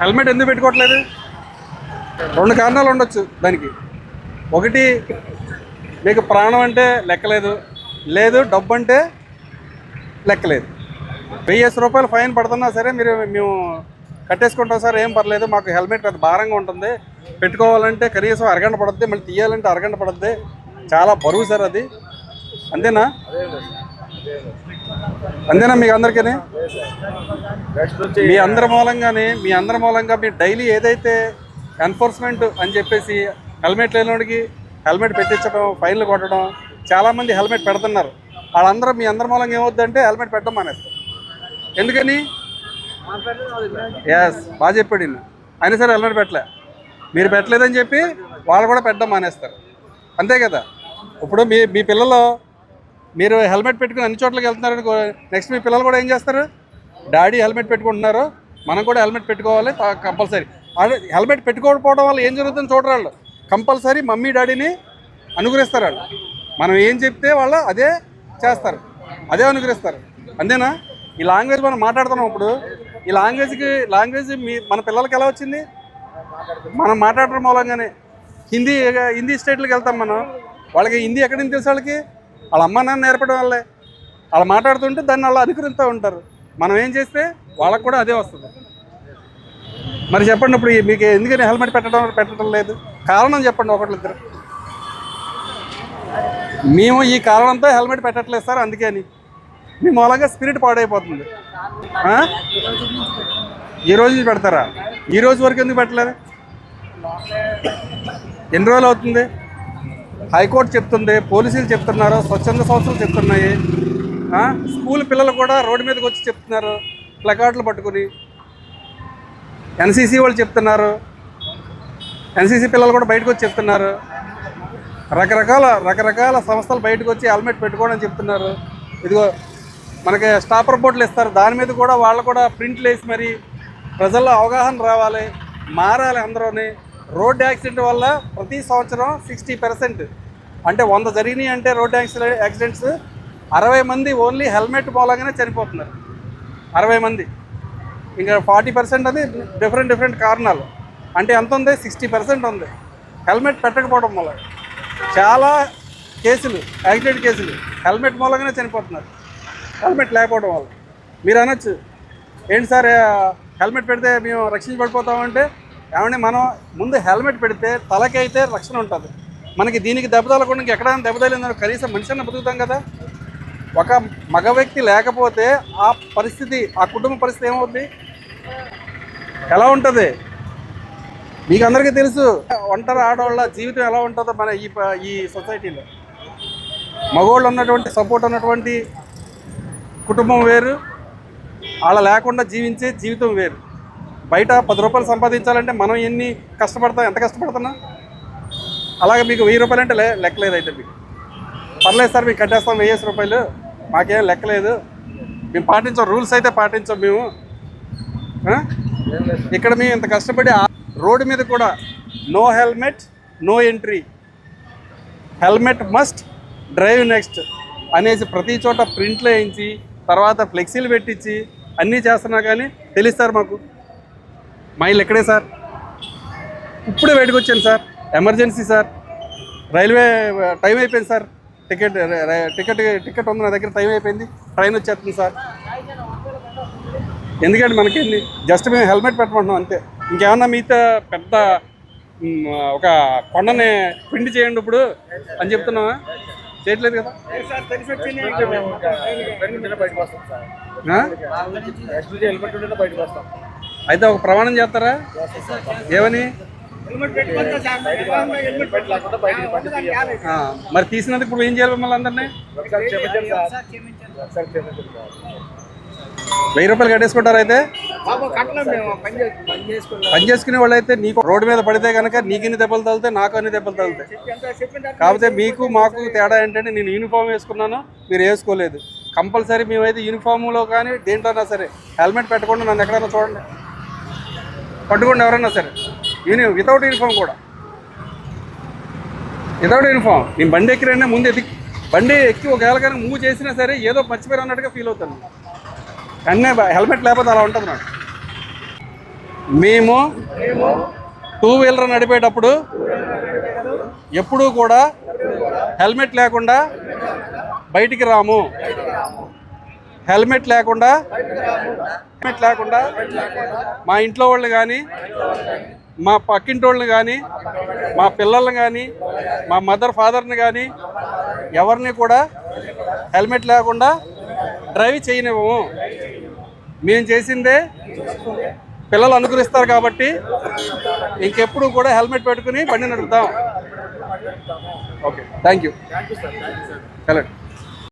Helmet ఎందుకు పెట్టుకోవట్లేదు? రెండు కారణాలు ఉండొచ్చు దానికి. ఒకటి మీకు ప్రాణం అంటే లెక్కలేదు. లేదు డబ్బు అంటే లెక్కలేదు. వెయ్యేసి రూపాయలు ఫైన్ పడుతున్నా సరే మీరు మేము కట్టేసుకుంటాం సార్ ఏం పర్లేదు మాకు హెల్మెట్ అది భారంగా ఉంటుంది. పెట్టుకోవాలంటే కనీసం అరగంట పడుద్ది మళ్ళీ తీయాలంటే అరగంట పడుద్ది. చాలా బరువు సార్ అది. అంతేనా? అంతేనా మీకు అందరికీ మీ అందరి మూలంగానే మీ అందరి మూలంగా మీ డైలీ ఏదైతే ఎన్ఫోర్స్మెంట్ అని చెప్పేసి హెల్మెట్ లేనివాడికి హెల్మెట్ పెట్టించడం ఫైన్లు కొట్టడం చాలామంది హెల్మెట్ పెడుతున్నారు. వాళ్ళందరూ మీ అందరి మూలంగా ఏమవుద్దంటే హెల్మెట్ పెట్టడం మానేస్తారు. ఎందుకని? ఎస్ బాగా చెప్పాడు. అయినా సరే హెల్మెట్ పెట్టలే. మీరు పెట్టలేదని చెప్పి వాళ్ళు కూడా పెట్టడం మానేస్తారు. అంతే కదా? ఇప్పుడు మీ మీ పిల్లలు మీరు హెల్మెట్ పెట్టుకుని అన్ని చోట్లకి వెళ్తున్నారు నెక్స్ట్ మీ పిల్లలు కూడా ఏం చేస్తారు? డాడీ హెల్మెట్ పెట్టుకుంటున్నారు. మనం కూడా హెల్మెట్ పెట్టుకోవాలి కంపల్సరీ. హెల్మెట్ పెట్టుకోకపోవడం వల్ల ఏం జరుగుతుందో చూడరు వాళ్ళు. కంపల్సరీ మమ్మీ డాడీని అనుగ్రహిస్తారు వాళ్ళు. మనం ఏం చెప్తే వాళ్ళు అదే చేస్తారు. అదే అనుగ్రహిస్తారు. అంతేనా? ఈ లాంగ్వేజ్ మనం మాట్లాడుతున్నాం ఇప్పుడు. ఈ లాంగ్వేజ్కి లాంగ్వేజ్ మీ మన పిల్లలకి ఎలా వచ్చింది? మనం మాట్లాడటం మూలంగానే. హిందీ హిందీ స్టేట్లకు వెళ్తాం మనం. వాళ్ళకి హిందీ ఎక్కడి నుంచి తెలుసు వాళ్ళకి? వాళ్ళ అమ్మ నాన్న నేర్పడం వల్లే. వాళ్ళు మాట్లాడుతుంటే దాన్ని వాళ్ళు అనుకరిస్తూ ఉంటారు. మనం ఏం చేస్తే వాళ్ళకు కూడా అదే వస్తుంది. మరి చెప్పండి ఇప్పుడు మీకు ఎందుకని హెల్మెట్ పెట్టడం పెట్టడం లేదు? కారణం చెప్పండి ఒకళ్ళిద్దరు. మేము ఈ కారణంతో హెల్మెట్ పెట్టట్లేదు సార్ అందుకని మేము మీ మూలంగా స్పిరిట్ పాడైపోతుంది. ఈ రోజు నుంచి పెడతారా? ఈ రోజు వరకు ఎందుకు పెట్టలేదు? ఎన్ని రోజులు అవుతుంది? హైకోర్టు చెప్తుంది పోలీసులు చెప్తున్నారు స్వచ్ఛంద సంస్థలు చెప్తున్నాయి. స్కూల్ పిల్లలు కూడా రోడ్డు మీదకి వచ్చి చెప్తున్నారు ప్లకార్డులు పట్టుకుని. ఎన్సీసీ వాళ్ళు చెప్తున్నారు. ఎన్సీసీ పిల్లలు కూడా బయటకు వచ్చి చెప్తున్నారు. రకరకాల రకరకాల సంస్థలు బయటకు వచ్చి హెల్మెట్ పెట్టుకోవడం చెప్తున్నారు. ఇదిగో మనకి స్టాప్ రిపోర్ట్లు ఇస్తారు. దాని మీద కూడా వాళ్ళు కూడా ప్రింట్లు వేసి మరి ప్రజల్లో అవగాహన రావాలి మారాలి అందరూని. రోడ్ యాక్సిడెంట్ వల్ల ప్రతి సంవత్సరం సిక్స్టీ పర్సెంట్ అంటే వంద జరిగినాయి అంటే రోడ్ యాక్సిడెంట్ యాక్సిడెంట్స్ అరవై మంది ఓన్లీ హెల్మెట్ మూలంగానే చనిపోతున్నారు. అరవై మంది. ఇంకా ఫార్టీ పర్సెంట్ అది డిఫరెంట్ డిఫరెంట్ కారణాలు. అంటే ఎంత ఉంది? సిక్స్టీ పర్సెంట్ ఉంది. హెల్మెట్ పెట్టకపోవడం వల్ల. చాలా కేసులు యాక్సిడెంట్ కేసులు హెల్మెట్ మూలంగానే చనిపోతున్నారు. హెల్మెట్ లేకపోవడం వల్ల. మీరు అనొచ్చు. ఏంటి సార్ హెల్మెట్ పెడితే మేము రక్షించబడిపోతామంటే ఏమంటే మనం ముందు హెల్మెట్ పెడితే తలకైతే రక్షణ ఉంటుంది. మనకి దీనికి దెబ్బ తగలకుండా ఎక్కడైనా దెబ్బ తగిలిందో కనీసం మనిషిని బతుకుతాం కదా. ఒక మగ వ్యక్తి లేకపోతే ఆ పరిస్థితి ఆ కుటుంబ పరిస్థితి ఏమవుద్ది? ఎలా ఉంటుంది? మీకు అందరికీ తెలుసు ఒంటరి ఆడవాళ్ళ జీవితం ఎలా ఉంటుందో మన ఈ ప- ఈ సొసైటీలో. మగవాళ్ళు ఉన్నటువంటి సపోర్ట్ ఉన్నటువంటి కుటుంబం వేరు వాళ్ళ లేకుండా జీవించే జీవితం వేరు. బయట పది రూపాయలు సంపాదించాలంటే మనం ఎన్ని కష్టపడతాం ఎంత కష్టపడుతున్నాం? అలాగే మీకు వెయ్యి రూపాయలు అంటే లే లెక్కలేదు అయితే మీకు. పర్లేదు సార్ మీకు కట్టేస్తాం వెయ్యేసి రూపాయలు. మాకేం లెక్కలేదు. మేము పాటించాం రూల్స్ అయితే పాటించాం మేము. ఇక్కడ మేము ఇంత కష్టపడి ఆ రోడ్డు మీద కూడా no helmet no entry. Helmet must drive next అనేసి ప్రతి చోట ప్రింట్లు వేయించి తర్వాత ఫ్లెక్సీలు పెట్టించి అన్నీ చేస్తున్నా కానీ తెలుస్తారు మాకు. మైల్ ఎక్కడే సార్? ఇప్పుడే బయటకు వచ్చాను sir. Emergency sir. Railway time అయిపోయింది సార్. టికెట్ టికెట్ టికెట్ ఉంది నా దగ్గర టైం అయిపోయింది. ట్రైన్ వచ్చేస్తుంది సార్. ఎందుకంటే మనకేంది జస్ట్ మేము హెల్మెట్ పెట్టమంటున్నాం అంతే. ఇంకేమన్నా మీతో పెద్ద మ్, ఒక కొండని పిండి చేయండి ఇప్పుడు అని చెప్తున్నావా? చేయట్లేదు కదా? బయటకు వస్తాం. అయితే ఒక ప్రమాణం చేస్తారా? ఏమని? మరి తీసినందుకు ఇప్పుడు ఏం చేయాలి మిమ్మల్ని అందరినీ? వెయ్యి రూపాయలు కట్టేసుకుంటారు అయితే? పని చేసుకునే వాళ్ళు అయితే నీకు రోడ్డు మీద పడితే కనుక నీకు ఎన్ని దెబ్బలు తగులుతాయి నాకు అన్ని దెబ్బలు తగులుతాయి. కాకపోతే మీకు మాకు తేడా ఏంటంటే నేను యూనిఫామ్ వేసుకున్నాను మీరు వేసుకోలేదు. కంపల్సరీ మేమైతే యూనిఫామ్లో కానీ దేంట్లోనా సరే హెల్మెట్ పెట్టకుండా నన్ను ఎక్కడైనా చూడండి. పట్టుకోండి ఎవరైనా సరే. యూని వితౌట్ యూనిఫామ్ కూడా. వితౌట్ యూనిఫామ్ నేను బండి ఎక్కిరైనా ముందు ఎదిగి బండి ఎక్కి ఒకవేళ కానీ మూవ్ చేసినా సరే ఏదో మర్చిపోయారు అన్నట్టుగా ఫీల్ అవుతాను. అన్నీ హెల్మెట్ లేకపోతే అలా ఉంటుంది నాకు. మేము టూ వీలర్ నడిపేటప్పుడు ఎప్పుడూ కూడా హెల్మెట్ లేకుండా బయటికి రాము. హెల్మెట్ లేకుండా హెల్మెట్ లేకుండా మా ఇంట్లో వాళ్ళు కానీ మా పక్కింటి వాళ్ళని కానీ మా పిల్లల్ని కానీ మా మదర్ ఫాదర్ని కానీ ఎవరిని కూడా హెల్మెట్ లేకుండా డ్రైవ్ చేయనివ్వము. మేము చేసిందే పిల్లలు అనుకరిస్తారు కాబట్టి ఇంకెప్పుడు కూడా హెల్మెట్ పెట్టుకుని బండి నడుపుతాం. ఓకే థ్యాంక్ యూ వెళ్ళండి.